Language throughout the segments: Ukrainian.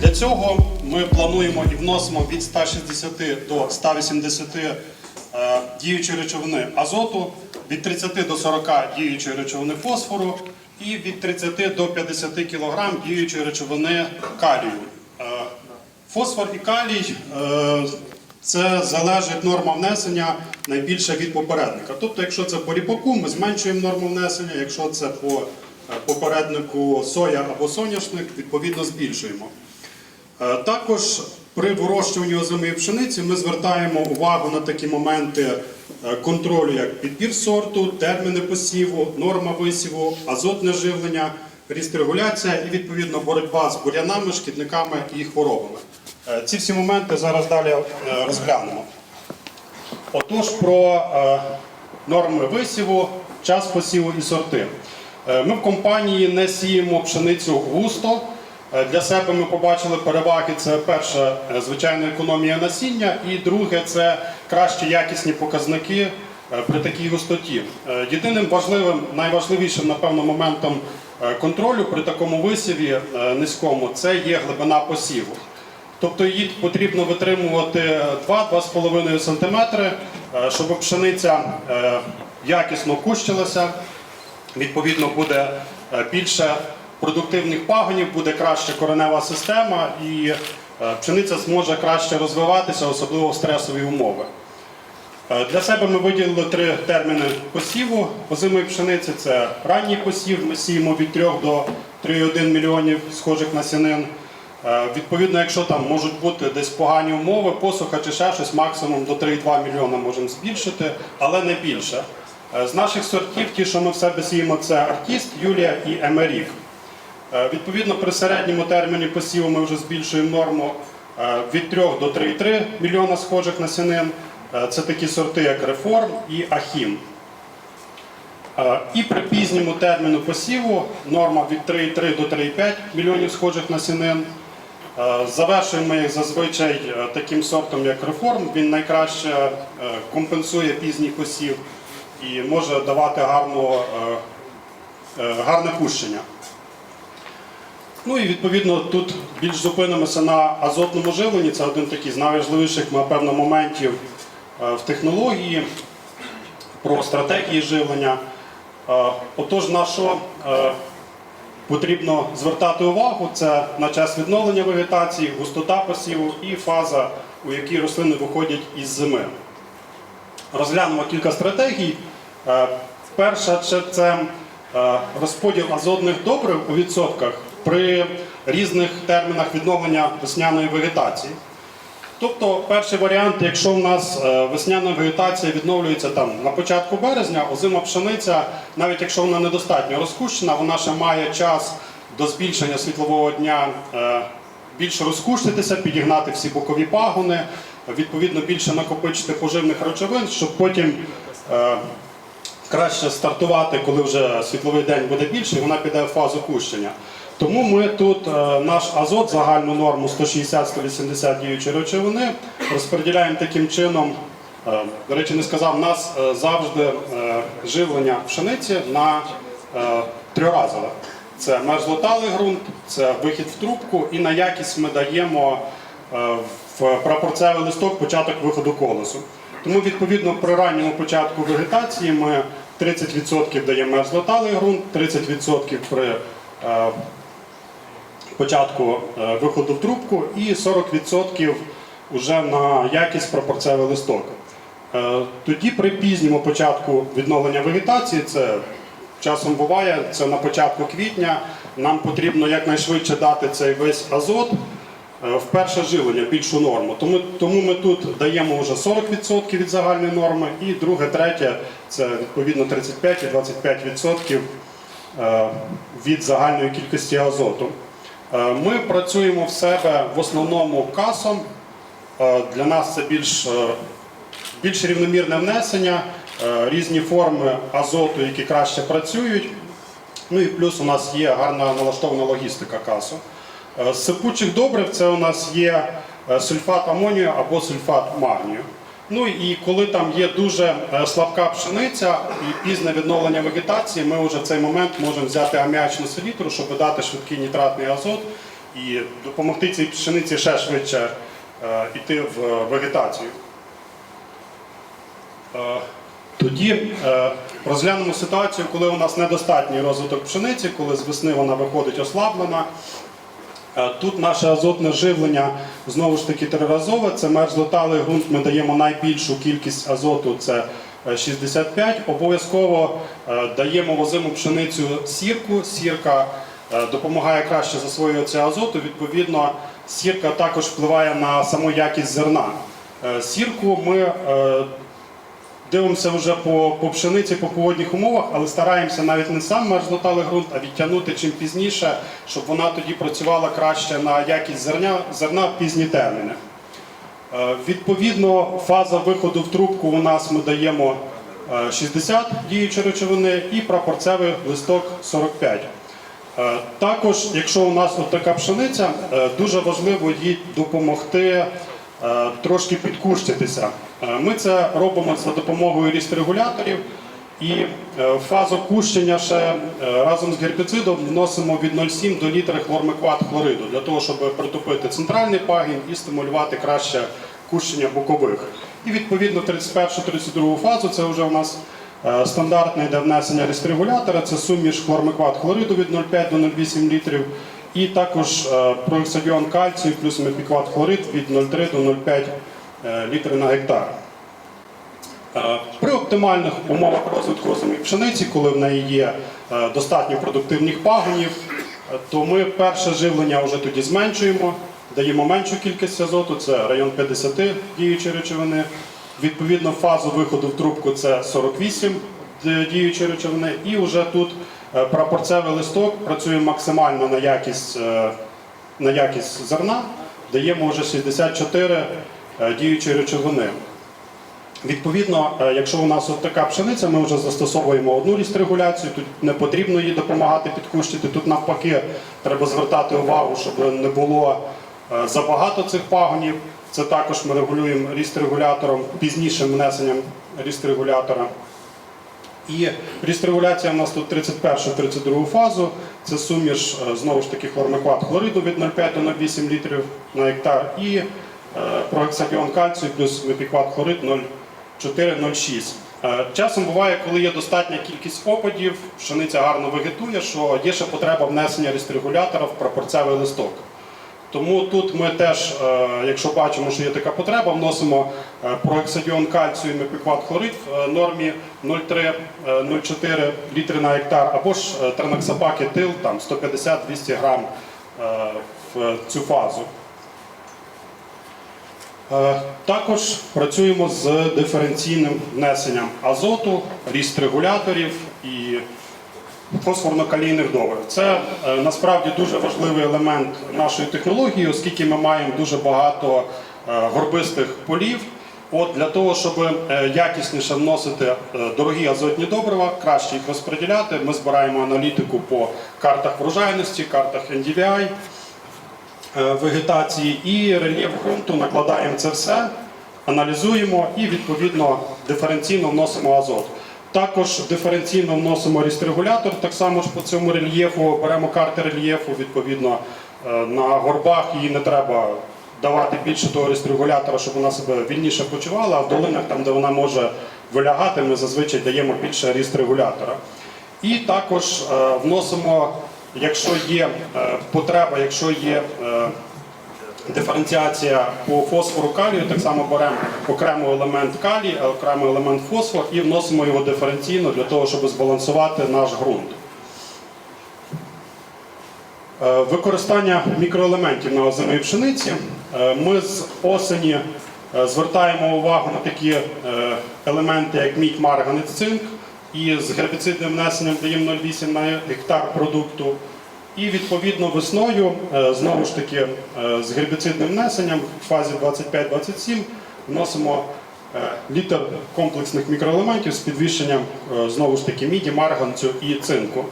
Для цього ми плануємо і вносимо від 160 до 180 е, діючої речовини азоту, від 30 до 40 діючої речовини фосфору і від 30 до 50 кг діючої речовини калію. Е, Фосфор і калій е, це залежить норма внесення найбільше від попередника. Тобто, якщо це по ріпаку, ми зменшуємо норму внесення, якщо це по попереднику соя або соняшник, відповідно збільшуємо. Е, Також при вирощуванні озимої пшениці ми звертаємо увагу на такі моменти е, контролю, як підбір сорту, терміни посіву, норма висіву, азотне живлення, ріст регуляція і відповідно боротьба з бур'янами, шкідниками і хворобами. Е, Ці всі моменти зараз далі розглянемо. Отож, про норми висіву, час посіву і сорти. Ми в компанії не сіємо пшеницю густо. Е, Для себе ми побачили переваги. Це перше, е, звичайно, економія насіння, і друге це кращі якісні показники е, при такій густоті. Єдиним важливим, найважливішим, напевно, моментом контролю при такому висіві низькому це є глибина посіву. Тобто її потрібно витримувати 2-2,5 см, щоб пшениця якісно кущилася. Відповідно, буде більше продуктивних пагонів, буде краща коренева система і е, пшениця зможе краще розвиватися, особливо в стресові умови. Е, Для себе ми виділили три терміни посіву озимої пшениці. Це ранній посів, ми сіємо від 3 до 3,1 мільйонів схожих насінин. Е, Відповідно, якщо там можуть бути десь погані умови, посуха чи ще щось, максимум до 3,2 мільйона можемо збільшити, але не більше. З наших сортів, ті, що ми в себе сіємо, це Артіст, Юлія і Емерік. Е, Відповідно, при середньому терміні посіву ми вже збільшуємо норму е, від 3 до 3,3 мільйона схожих насінин. Е, Це такі сорти, як Реформ і Ахім. І при пізньому терміну посіву норма від 3,3 до 3,5 мільйонів схожих насінин. Завершуємо їх зазвичай таким сортом, як реформ. Він найкраще компенсує пізній посів і може давати гарну, гарне пущення. Ну і відповідно тут більш зупинимося на азотному живленні. Це один такий з найважливіших, напевно, моментів е, в технології про стратегії живлення. Е, Отож, на що е, потрібно звертати увагу, це на час відновлення вегетації, густота посіву і фаза, у якій рослини виходять із зими. Розглянемо кілька стратегій. Перша це- розподіл азотних добрив у відсотках при різних термінах відновлення весняної вегетації. Тобто, перший варіант, якщо в нас е, весняна вегетація відновлюється там на початку березня, озима пшениця, навіть якщо вона недостатньо розкущена, вона ще має час до збільшення світлового дня е, більше розкущитися, підігнати всі бокові пагони, відповідно більше накопичити поживних речовин, щоб потім е, краще стартувати, коли вже світловий день буде більше, і вона піде в фазу кущення. Тому ми тут е, наш азот, загальну норму 160-180 діючої речовини, розподіляємо таким чином. е, До речі, не сказав, у нас е, завжди живлення пшениці на е, трьоразове. Це мерзлоталий ґрунт, це вихід в трубку, і на якість ми даємо в прапорцевий листок початок виходу колесу. Тому, відповідно, при ранньому початку вегетації ми 30% даємо мерзлоталий ґрунт, 30% при початку е, виходу в трубку і 40% вже на якість прапорцевий листок. Е, Тоді при пізньому початку відновлення вегетації, це часом буває, це на початку квітня, нам потрібно якнайшвидше дати цей весь азот е, в перше живлення, більшу норму. Тому, тому ми тут даємо вже 40% від загальної норми, і друге, третє це відповідно 35 і 25% е, від загальної кількості азоту. Е, Ми працюємо в себе в основному касом. Е, Для нас це більш, е, більш рівномірне внесення, різні форми азоту, які краще працюють. Ну і плюс у нас є гарна налаштована логістика касу. З сипучих добрив це у нас є сульфат амонію або сульфат магнію. Ну і коли там є дуже е, слабка пшениця і пізне відновлення вегетації, ми вже в цей момент можемо взяти аміачну селітру, щоб дати швидкий нітратний азот і допомогти цій пшениці ще швидше е, йти в вегетацію. Е, Тоді е, розглянемо ситуацію, коли у нас недостатній розвиток пшениці, коли з весни вона виходить ослаблена. Е, Тут наше азотне живлення знову ж таки триразове. Це мерзлоталий ґрунт. Ми даємо найбільшу кількість азоту, це е, 65. Обов'язково е, даємо возиму пшеницю сірку. Сірка е, допомагає краще засвоюватися азоту. Відповідно, сірка також впливає на саму якість зерна. Е, Сірку ми е, Дивимося вже по, по пшениці, по погодних умовах, але стараємося навіть не сам мерзноталий ґрунт, а відтягнути чим пізніше, щоб вона тоді працювала краще на якість зерня, зерна в пізні терміни. Е, Відповідно, фаза виходу в трубку у нас ми даємо е, 60 діючої речовини і прапорцевий листок 45. Е, Також, якщо у нас от така пшениця, е, дуже важливо їй допомогти е, трошки підкущитися. Е, Ми це робимо за допомогою рістрегуляторів і е, фазу кущення ще е, разом з гербіцидом вносимо від 0,7 до літри хлормикват хлориду для того, щоб притупити центральний пагін і стимулювати краще кущення бокових. І відповідно 31-32 фазу це вже у нас е, стандартне йде внесення рестрегулятора, це суміш хлормикват хлориду від 0,5 до 0,8 літрів. І також е, проексадіон кальцію плюс мепікват хлорид від 0,3 до 0,5 е, літри на гектар. Е, При оптимальних умовах розвитку самої пшениці, коли в неї є достатньо продуктивних пагонів, то ми перше живлення вже тоді зменшуємо, даємо меншу кількість азоту, це район 50 діючої речовини. Відповідно, фазу виходу в трубку це 48 діючої речовини. І вже тут прапорцевий листок працює максимально на якість, е, на якість зерна, даємо вже 64 е, діючої речовини. Відповідно, е, якщо у нас от така пшениця, ми вже застосовуємо одну рістрегуляцію, тут не потрібно її допомагати підкущити. Тут навпаки треба звертати увагу, щоб не було е, забагато цих пагонів. Це також ми регулюємо рістрегулятором, пізнішим внесенням рістрегулятора. І рістрегуляція у нас тут 31-32 фазу. Це суміш е, знову ж таки хлормикват хлориду від 0,5 до 0,8 літрів на гектар і е, проексадіон кальцію плюс мепікват хлорид 0,4-0,6. Е, Часом буває, коли є достатня кількість опадів, пшениця гарно вегетує, що є ще потреба внесення рістрегулятора в прапорцевий листок. Тому тут ми теж, е, якщо бачимо, що є така потреба, вносимо е, проексадіон кальцію і мепікват хлорид в е, нормі 0,3-0,4 літри на гектар, або ж треноксапак етил там 150-200 грам в цю фазу. Також працюємо з диференційним внесенням азоту, ріст регуляторів і фосфорно-калійних добрив. Це е, насправді дуже важливий елемент нашої технології, оскільки ми маємо дуже багато е, горбистих полів. От для того, щоб е, якісніше вносити дорогі азотні добрива, краще їх розподіляти, ми збираємо аналітику по картах врожайності, картах NDVI, вегетації і рельєф ґрунту, накладаємо це все, аналізуємо і відповідно диференційно вносимо азот. Також диференційно вносимо рістрегулятор, так само ж по цьому рельєфу, беремо карти рельєфу, відповідно е, на горбах її не треба давати більше того рістрегулятора, щоб вона себе вільніше почувала, а в долинах, там, де вона може вилягати, ми зазвичай даємо більше рістрегулятора. І також е, вносимо, якщо є е, потреба, якщо є диференціація по фосфору калію, так само беремо окремо елемент калій, а окремо елемент фосфор і вносимо його диференційно для того, щоб збалансувати наш ґрунт. Е, Використання мікроелементів на озимій пшениці. Е, Ми з осені е, звертаємо увагу на такі е, елементи, як мідь, марганець, цинк, і з гербіцидним внесенням даємо 0,8 на гектар продукту. І відповідно весною, е, знову ж таки, е, з гербіцидним внесенням в фазі 25-27 вносимо е, літр комплексних мікроелементів з підвищенням знову ж таки міді, марганцю і цинку.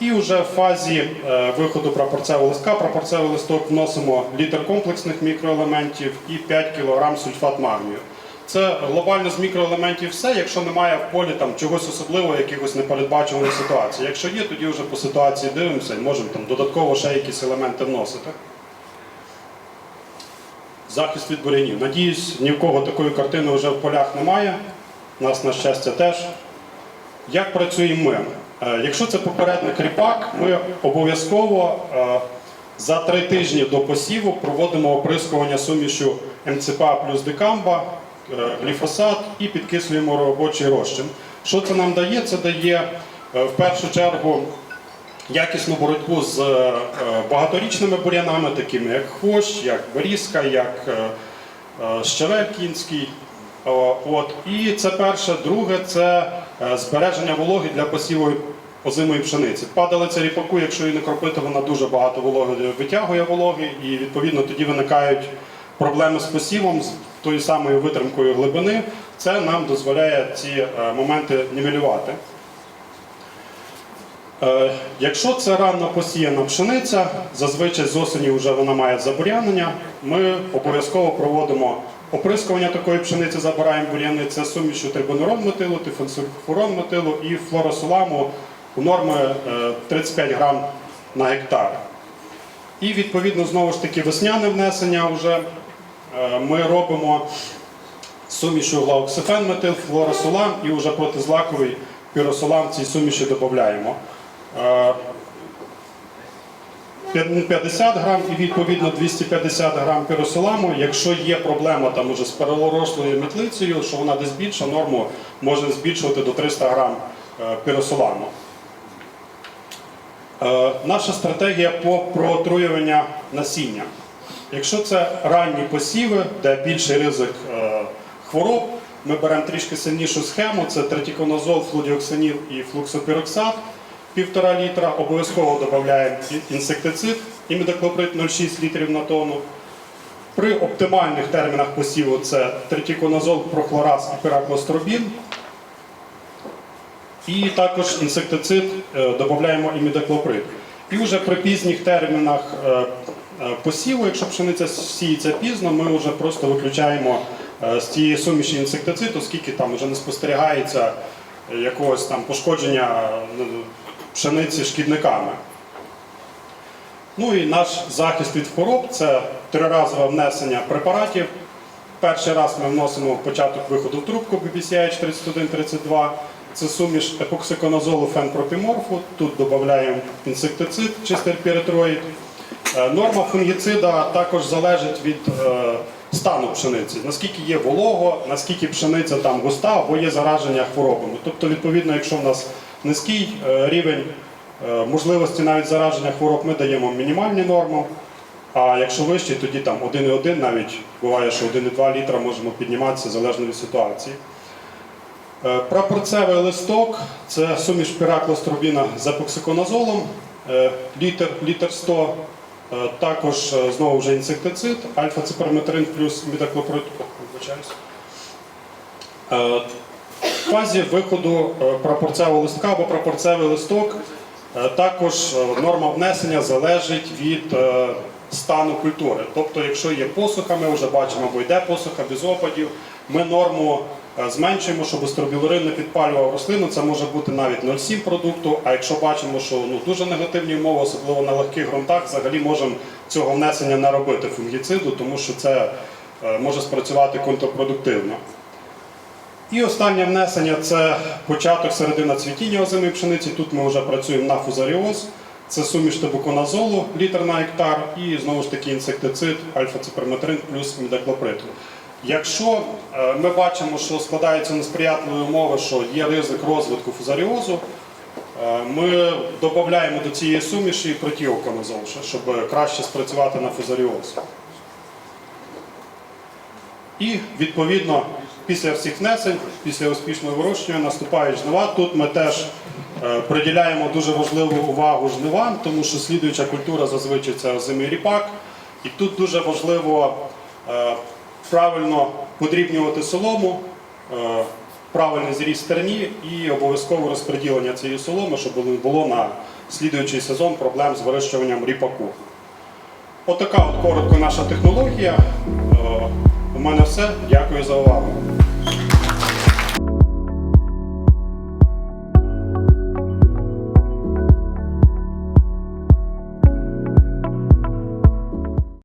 І вже в фазі виходу прапорцевого листка, прапорцевий листок вносимо літр комплексних мікроелементів і 5 кг сульфат магнію. Це глобально з мікроелементів все, якщо немає в полі там чогось особливого, якихось непередбачуваних ситуацій. Якщо є, тоді вже по ситуації дивимося і можемо там додатково ще якісь елементи вносити. Захист від бурянів. Надіюсь, ні в кого такої картини вже в полях немає. У нас, на щастя, теж. Як працюємо ми? Е, Якщо це попередник ріпак, ми обов'язково е, за три тижні до посіву проводимо оприскування сумішю МЦПА плюс декамба, гліфосат і підкислюємо робочий розчин. Що це нам дає? Це дає е, в першу чергу якісну боротьбу з е, багаторічними бур'янами, такими як хвощ, як берізка, як е, е, щавель кінський. От. І це перше. Друге це е, збереження вологи для посіву озимої пшениці. Падалиця ріпаку, якщо її не кропити, вона дуже багато вологи витягує вологи, і відповідно тоді виникають проблеми з посівом, з тою самою витримкою глибини. Це нам дозволяє ці е, моменти нівелювати. Е, Якщо це рано посіяна пшениця, зазвичай з осені вже вона має забурянення, ми обов'язково проводимо оприскування такої пшениці, забираємо бур'яни, це сумішю трибонурон метилу, тифенсульфурон метилу і флоросоламу у норми е, 35 грам на гектар. І відповідно знову ж таки весняне внесення вже е, ми робимо сумішу глауксифен метил, і вже протизлаковий піросолам в цій суміші додаємо. Е, 50 грам і відповідно 250 грам піросоламу. Якщо є проблема там уже з перелорослою метлицею, що вона десь більша, норму можна збільшувати до 300 грам е, піросоламу. Е, Наша стратегія по протруювання насіння. Якщо це ранні посіви, де більший ризик е, хвороб, ми беремо трішки сильнішу схему: це третіконазол, флудіоксанів і флуксопіроксат півтора літра. Обов'язково додаємо інсектицид імідоклоприд 0,6 літрів на тонну. При оптимальних термінах посіву це третіконазол, прохлораз і піраклостробін. І також інсектицид е, додаємо імідоклоприд. І вже при пізніх термінах е, посіву, якщо пшениця сіється пізно, ми вже просто виключаємо е, з цієї суміші інсектицид, оскільки там вже не спостерігається е, якогось там пошкодження е, пшениці шкідниками. Ну і наш захист від хвороб це триразове внесення препаратів. Перший раз ми вносимо початок виходу в трубку BBCH 3132. Це суміш епоксиконазолу фенпропіморфу. Тут додаємо інсектицид, чистий піретроїд. Е, Норма фунгіцида також залежить від е, стану пшениці, наскільки є волого, наскільки пшениця там густа або є зараження хворобами. Тобто, відповідно, якщо в нас низький е, рівень можливості навіть зараження хвороб, ми даємо мінімальні норми. А якщо вищий, тоді там 1,1 навіть буває, що 1,2 літра можемо підніматися залежно від ситуації. Прапорцевий листок це суміш піраклостробіна з епоксиконазолом, літр, літр 100. Е, Також е, знову вже інсектицид, альфа-циперметрин плюс. Вибачаюсь. Е, В фазі виходу прапорцевого листка або прапорцевий листок також норма внесення залежить від стану культури. Тобто, якщо є посуха, ми вже бачимо, або йде посуха без опадів, ми норму зменшуємо, щоб астробілурин не підпалював рослину. Це може бути навіть 0,7 продукту. А якщо бачимо, що ну, дуже негативні умови, особливо на легких ґрунтах, взагалі можемо цього внесення не робити фунгіциду, тому що це е, може спрацювати контрпродуктивно. І останнє внесення це початок середина цвітіння озимої пшениці. Тут ми вже працюємо на фузаріоз. Це суміш табуконазолу, літр на гектар, і знову ж таки інсектицид, альфа-циперметрин плюс мідаклоприд. Якщо е, ми бачимо, що складаються несприятливі умови, що є ризик розвитку фузаріозу, е, ми додаємо до цієї суміші протіоконазол, ще, щоб краще спрацювати на фузаріоз. І відповідно після всіх внесень, після успішного вирощування наступають жнива. Тут ми теж е, приділяємо дуже важливу увагу жнивам, тому що слідуюча культура зазвичай це озимий ріпак. І тут дуже важливо правильно подрібнювати солому, е, правильний зріз стерні і обов'язкове розподілення цієї соломи, щоб не було на слідуючий сезон проблем з вирощуванням ріпаку. Отака от коротко наша технологія. Е, У мене все. Дякую за увагу.